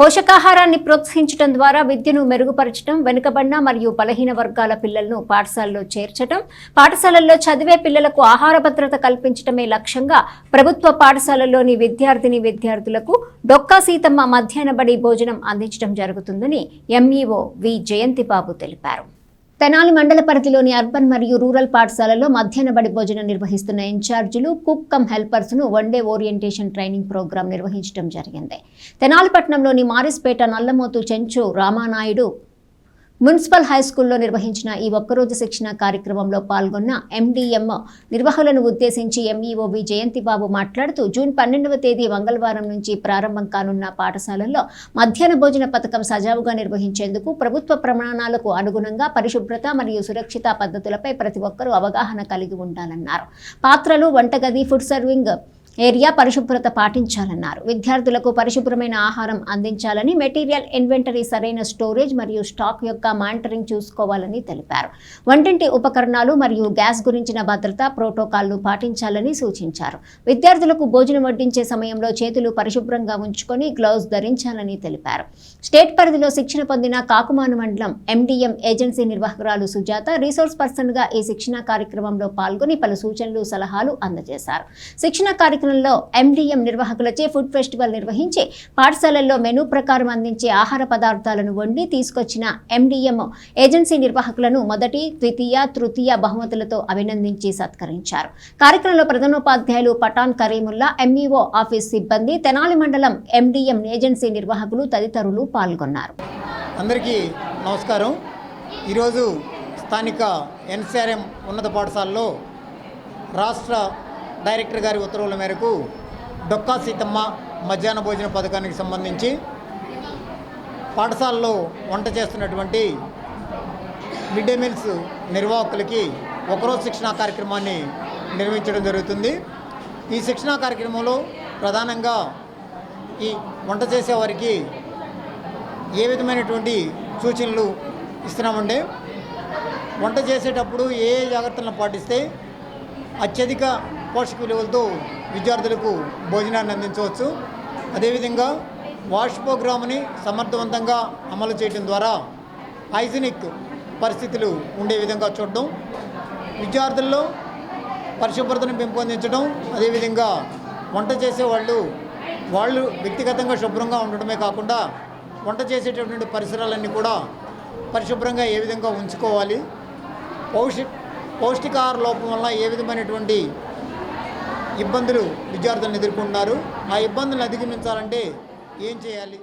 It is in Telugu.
పోషకాహారాన్ని ప్రోత్సహించడం ద్వారా విద్యను మెరుగుపరచడం వెనుకబడిన మరియు బలహీన వర్గాల పిల్లలను పాఠశాలలో చేర్చడం పాఠశాలల్లో చదివే పిల్లలకు ఆహార భద్రత కల్పించడమే లక్ష్యంగా ప్రభుత్వ పాఠశాలల్లోని విద్యార్థిని విద్యార్థులకు డొక్కా సీతమ్మ మధ్యాహ్న బడి భోజనం అందించడం జరుగుతుందని ఎంఈఓ వి జయంతిబాబు తెలిపారు. తెనాలి మండల పరిధిలోని అర్బన్ మరియు రూరల్ పాఠశాలలో మధ్యాహ్న బడి భోజనం నిర్వహిస్తున్న ఇన్ఛార్జీలు కుక్ కమ్ హెల్పర్స్ను ఓరియంటేషన్ ట్రైనింగ్ ప్రోగ్రాం నిర్వహించడం జరిగింది. తెనాలిపట్నంలోని మారిస్పేట నల్లమోతు చెంచు రామానాయుడు మున్సిపల్ హై స్కూల్లో నిర్వహించిన ఈ ఒక్కరోజు శిక్షణ కార్యక్రమంలో పాల్గొన్న ఎండిఎం నిర్వాహకులను ఉద్దేశించి ఎంఈఓ వి జయంతిబాబు మాట్లాడుతూ జూన్ పన్నెండవ తేదీ మంగళవారం నుంచి ప్రారంభం కానున్న పాఠశాలల్లో మధ్యాహ్న భోజన పథకం సజావుగా నిర్వహించేందుకు ప్రభుత్వ ప్రమాణాలకు అనుగుణంగా పరిశుభ్రత మరియు సురక్షిత పద్ధతులపై ప్రతి ఒక్కరూ అవగాహన కలిగి ఉండాలన్నారు. పాత్రలు వంటగది ఫుడ్ సర్వింగ్ ఏరియా పరిశుభ్రత పాటించాలన్నారు. విద్యార్థులకు పరిశుభ్రమైన ఆహారం అందించాలని మెటీరియల్ ఇన్వెంటరీ సరైన స్టోరేజ్ మరియు స్టాక్ యొక్క మానిటరింగ్ చూసుకోవాలని తెలిపారు. వంటింటి ఉపకరణాలు మరియు గ్యాస్ గురించిన భద్రతా ప్రోటోకాల్ను పాటించాలని సూచించారు. విద్యార్థులకు భోజనం వడ్డించే సమయంలో చేతులు పరిశుభ్రంగా ఉంచుకొని గ్లౌజ్ ధరించాలని తెలిపారు. స్టేట్ పరిధిలో శిక్షణ పొందిన కాకుమాను మండలం ఎండిఎం ఏజెన్సీ నిర్వాహకురాలు సుజాత రీసోర్స్ పర్సన్గా ఈ శిక్షణ కార్యక్రమంలో పాల్గొని పలు సూచనలు సలహాలు అందజేశారు. శిక్షణ కార్యక్రమంలో ఎండిఎం నిర్వాహకులచే ఫుడ్ ఫెస్టివల్ నిర్వహించి పాఠశాలల్లో మెనూ ప్రకారం అందించే ఆహార పదార్థాలను వండి తీసుకొచ్చిన ఎండిఎం ఏజెన్సీ నిర్వాహకులను మొదటి ద్వితీయ తృతీయ బహుమతులతో అభినందించి సత్కరించారు. కార్యక్రమంలో ప్రధానోపాధ్యాయులు పఠాన్ కరీముల్లా ఎంఈఓ ఆఫీస్ సిబ్బంది తెనాలి మండలం ఎండిఎం ఏజెన్సీ నిర్వాహకులు తదితరులు పాల్గొన్నారు. అందరికీ నమస్కారం. ఈరోజు స్థానిక ఎన్సిఆర్ఎం ఉన్నత పాఠశాలలో రాష్ట్ర డైరెక్టర్ గారి ఉత్తర్వుల మేరకు డొక్కా సీతమ్మ మధ్యాహ్న భోజన పథకానికి సంబంధించి పాఠశాలలో వంట చేస్తున్నటువంటి మిడ్ డే మీల్స్ నిర్వాహకులకి ఒకరోజు శిక్షణా కార్యక్రమాన్ని నిర్వహించడం జరుగుతుంది. ఈ శిక్షణా కార్యక్రమంలో ప్రధానంగా ఈ వంట చేసేవారికి ఏ విధమైనటువంటి సూచనలు ఇస్తున్నామంటే వంట చేసేటప్పుడు ఏ ఏ జాగ్రత్తలను పాటిస్తే అత్యధిక పోషక విలువలతో విద్యార్థులకు భోజనాన్ని అందించవచ్చు. అదేవిధంగా వాష్ ప్రోగ్రామ్ని సమర్థవంతంగా అమలు చేయడం ద్వారా హైజినిక్ పరిస్థితులు ఉండే విధంగా చూడడం విద్యార్థుల్లో పరిశుభ్రతను పెంపొందించడం అదేవిధంగా వంట చేసేవాళ్ళు వాళ్ళు వ్యక్తిగతంగా శుభ్రంగా ఉండడమే కాకుండా వంట చేసేటటువంటి పరిసరాలన్నీ కూడా పరిశుభ్రంగా ఏ విధంగా ఉంచుకోవాలి పౌష్టి పౌష్టికాహార లోపం వల్ల ఏ విధమైనటువంటి ఇబ్బందులు విద్యార్థులను ఎదుర్కొంటున్నారు. ఆ ఇబ్బందులను అధిగమించాలంటే ఏం చేయాలి?